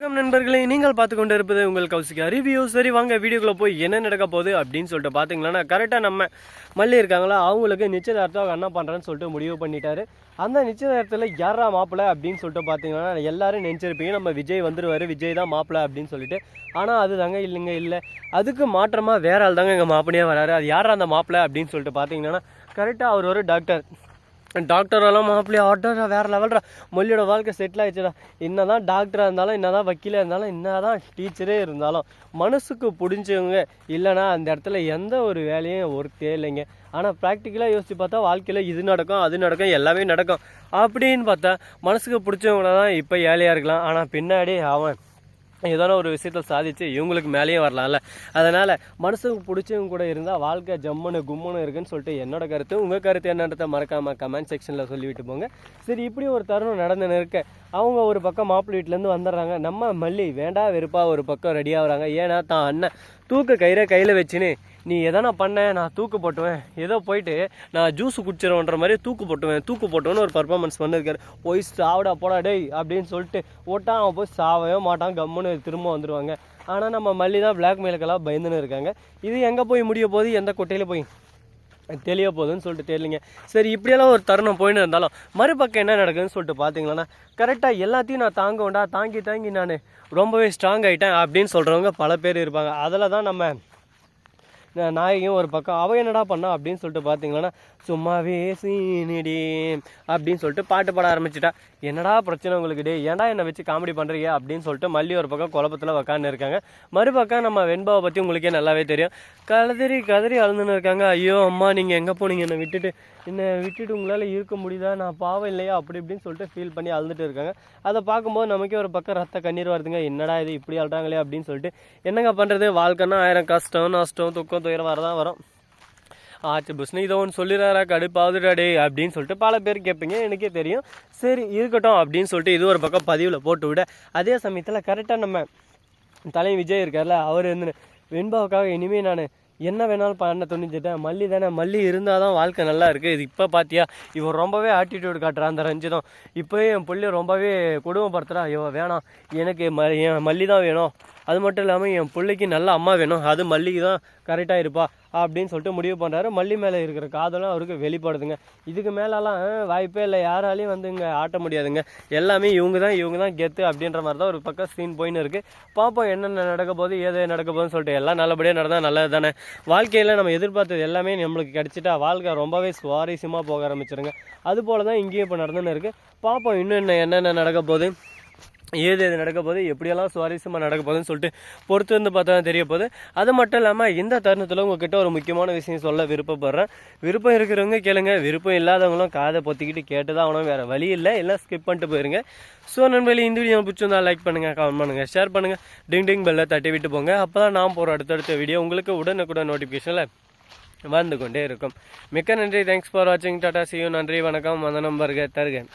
வணக்கம் நண்பர்களே நீங்கள் பார்த்து கொண்டு இருப்பது உங்கள் கௌசிகா ரிவ்யூ சரி வாங்க வீடியோக்குள்ள போய் என்ன நடக்க போகுது அப்படின்னு சொல்லிட்டு பார்த்தீங்களன்னா கரெக்டாக நம்ம மல்லி இருக்காங்களா அவங்களுக்கு நிச்சயதார்த்தம் என்ன பண்ணுறேன்னு சொல்லிட்டு முடிவு பண்ணிட்டாரு. அந்த நிச்சயதார்த்தத்தில் யாரா மாப்பிள்ள அப்படின்னு சொல்லிட்டு பார்த்தீங்கன்னா எல்லாரும் நினச்சிருப்பீங்க நம்ம விஜய் வந்துடுவார் விஜய் தான் மாப்பிள்ள அப்படின்னு சொல்லிட்டு. ஆனால் அது தாங்க இல்லைங்க இல்லை. அதுக்கு மாற்றமாக வேற ஆள் தாங்க எங்கள் மாப்பிள்ளையே வராரு. அது யாரா அந்த மாப்பிள்ளை அப்படின்னு சொல்லிட்டு பார்த்தீங்கன்னா கரெக்டாக அவர் ஒரு டாக்டர் டாக்டரெல்லாம் மாப்பிள்ளைய ஆட்டோரா வேற லெவல்ரா மொழியோட வாழ்க்கை செட்டில் ஆயிடுச்சுடா. என்னதான் டாக்டராக இருந்தாலும் என்னதான் வக்கீலாக இருந்தாலும் என்ன தான் டீச்சரே இருந்தாலும் மனசுக்கு பிடிச்சவங்க இல்லைன்னா அந்த இடத்துல எந்த ஒரு வேலையும் ஒருத்தே இல்லைங்க. ஆனால் ப்ராக்டிக்கலாக யோசிச்சு பார்த்தா வாழ்க்கையில் இது நடக்கும் அது நடக்கும் எல்லாமே நடக்கும். அப்படின்னு பார்த்தா மனசுக்கு பிடிச்சவங்கள தான் இப்போ ஏழையாக இருக்கலாம். ஆனால் பின்னாடி அவன் ஏதோ ஒரு விஷயத்த சாதிச்சு இவங்களுக்கு மேலேயும் வரலாம்ல. அதனால் மனசுக்கு பிடிச்சவங்க கூட இருந்தால் வாழ்க்கை ஜம்முன்னு கும்முன்னு இருக்குன்னு சொல்லிட்டு என்னோட கருத்து. உங்கள் கருத்து என்னன்றதை மறக்காமல் கமெண்ட் செக்ஷனில் சொல்லிவிட்டு போங்க. சரி இப்படி ஒரு தருணம் நடந்துன்னு இருக்க. அவங்க ஒரு பக்கம் மாப்பிள்ளை வீட்டிலேருந்து வந்துடுறாங்க. நம்ம மல்லி வேண்டா வெறுப்பாக ஒரு பக்கம் ரெடி ஆகுறாங்க. ஏன்னா தான் அண்ணன் தூக்க கயிறை கையில் வச்சுன்னு நீ எதனா பண்ண நான் தூக்கு போட்டுவேன். ஏதோ போயிட்டு நான் ஜூஸ் குடிச்சிருவோன்ற மாதிரி தூக்கு போட்டுவேன். தூக்கு போட்டுவேன்னு ஒரு பர்ஃபார்மன்ஸ் பண்ணிருக்காரு போய் சாவிடா போடா டேய் அப்படின்னு சொல்லிட்டு ஓட்டா அவன் போய் சாவவே மாட்டான் கம்முன்னு திரும்ப வந்துடுவாங்க ஆனால் நம்ம மல்லி தான் பிளாக்மெயிலுக்கெல்லாம் பயந்துன்னு இருக்காங்க. இது எங்கே போய் முடிய போகுது? எந்த கொட்டையில் போய்? தெளிய போகுதுன்னு சொல்லிட்டு தெரியலிங்க. சரி இப்படியெல்லாம் ஒரு தருணம் போயின்னு இருந்தாலும் மறுபக்கம் என்ன நடக்குதுன்னு சொல்லிட்டு பார்த்தீங்களன்னா கரெக்டாக எல்லாத்தையும் நான் தாங்க வேண்டா தாங்கி தாங்கி நான் ரொம்பவே ஸ்ட்ராங் ஆகிட்டேன் அப்படின்னு சொல்கிறவங்க பல பேர் இருப்பாங்க. அதில் தான் நம்ம நாயகியும் ஒரு பக்கம் அவன் என்னடா பண்ணா? அப்படின்னு சொல்லிட்டு பார்த்தீங்கன்னா சும்மாவே சீனிடி அப்படின்னு சொல்லிட்டு பாட்டு பாட ஆரம்பிச்சிட்டா. என்னடா பிரச்சனை உங்களுக்கு டே ஏன்டா என்னை வச்சு காமெடி பண்ணுறீங்க அப்படின்னு சொல்லிட்டு மல்லி ஒரு பக்கம் குழப்பத்தில் உக்காந்து இருக்காங்க. மறுபக்கம் நம்ம வெண்பாவை பற்றி உங்களுக்கே நல்லாவே தெரியும். கதறி கதறி அழுந்துன்னு இருக்காங்க. ஐயோ அம்மா நீங்கள் எங்கே போனீங்க? என்னை விட்டுட்டு என்னை விட்டுட்டு உங்களால் இருக்க முடியுதா? நான் பாவம் இல்லையா? அப்படி இப்படின்னு சொல்லிட்டு ஃபீல் பண்ணி அழுதுட்டு இருக்காங்க. அதை பார்க்கும்போது நமக்கே ஒரு பக்கம் ரத்த கண்ணீர் வருதுங்க. என்னடா இது? இப்படி அழுறாங்களே? அப்படின்னு சொல்லிட்டு என்னங்க பண்ணுறது வாழ்க்கைன்னா ஆயிரம் கஷ்டம் நஷ்டம் துக்கம் துயரம் தான் வரும். ஆச்சு புஷ்ணு இதை ஒன்று சொல்லிடுறாரா கடுப்பாவதுடா டே அப்படின்னு சொல்லிட்டு பல பேர் கேட்பீங்க. எனக்கே தெரியும். சரி இருக்கட்டும் அப்படின்னு சொல்லிட்டு இது ஒரு பக்கம் பதிவில் போட்டு விட அதே சமயத்தில் கரெக்டாக நம்ம தலை விஜய் இருக்கார்ல அவர் வந்து வெண்பாவுக்காக இனிமேல் நான் என்ன வேணாலும் பண்ண துணிஞ்சிட்டேன். மல்லி தானே மல்லி இருந்தால் தான் வாழ்க்கை நல்லா இருக்குது இது இப்போ பார்த்தியா இவன் ரொம்பவே ஆட்டிடியூட் காட்டுறான் அந்த ரஞ்சிதம். இப்போயே என் பிள்ளை ரொம்பவே கொடுமைப்படுத்துறா. இவன் வேணாம். எனக்கு ம என் மல்லி தான் வேணும். அது மட்டும் இல்லாமல் என் பிள்ளைக்கு நல்ல அம்மா வேணும். அது மல்லிகை தான் கரெக்டாக இருப்பா அப்படின்னு சொல்லிட்டு முடிவு பண்ணுறாரு மல்லி மேலே இருக்கிற காதலும் அவருக்கு வெளிப்படுதுங்க. இதுக்கு மேலெலாம் வாய்ப்பே இல்லை. யாராலையும் வந்து இங்கே ஆட்ட முடியாதுங்க. எல்லாமே இவங்க தான் இவங்க தான் கெத்து அப்படின்ற மாதிரி தான் ஒரு பக்கம் சீன் போயின்னு இருக்குது பார்ப்போம் என்னென்ன நடக்க போகுது ஏது நடக்க போகுதுன்னு சொல்லிட்டு. எல்லாம் நல்லபடியாக நடந்தால் நல்லது தானே. வாழ்க்கையில் நம்ம எதிர்பார்த்தது எல்லாமே நம்மளுக்கு கிடச்சிட்டா வாழ்க்கை ரொம்பவே சுவாரஸ்யமாக போக ஆரம்பிச்சிருங்க. அது போல தான் இங்கேயும் இப்போ நடந்துன்னு இருக்குது பார்ப்போம் இன்னும் என்ன என்னென்ன நடக்க போகுது. ஏது எது நடக்க போகுது எப்படியெல்லாம் சுவாரஸ்யமாக நடக்க போகுதுன்னு சொல்லிட்டு பொறுத்து வந்து பார்த்தா தான் தெரிய போகுது. அது மட்டும் இல்லாமல் இந்த தருணத்தில் உங்ககிட்ட ஒரு முக்கியமான விஷயம் சொல்ல விருப்பப்படுறேன். விருப்பம் இருக்கிறவங்க கேளுங்க. விருப்பம் இல்லாதவங்களும் காதை பொத்திக்கிட்டு கேட்டு தான் ஆகணும். வேறு வழி இல்லை. எல்லாம் ஸ்கிப் பண்ணிட்டு போயிருங்க. ஸோ நண்பர்களே இந்த வீடியோ பிடிச்சிருந்தா லைக் பண்ணுங்கள் கமெண்ட் பண்ணுங்கள் ஷேர் பண்ணுங்கள் டிங் டிங் பெல்லை தட்டி விட்டு போங்க. அப்போ தான் நான் போகிற அடுத்தடுத்த வீடியோ உங்களுக்கு உடனுக்குடன் நோட்டிஃபிகேஷனில் வந்து கொண்டே இருக்கும். மிக்க நன்றி. தேங்க்ஸ் ஃபார் வாட்சிங் டாடா சியூ நன்றி வணக்கம். வந்தனம் வருக தருகன்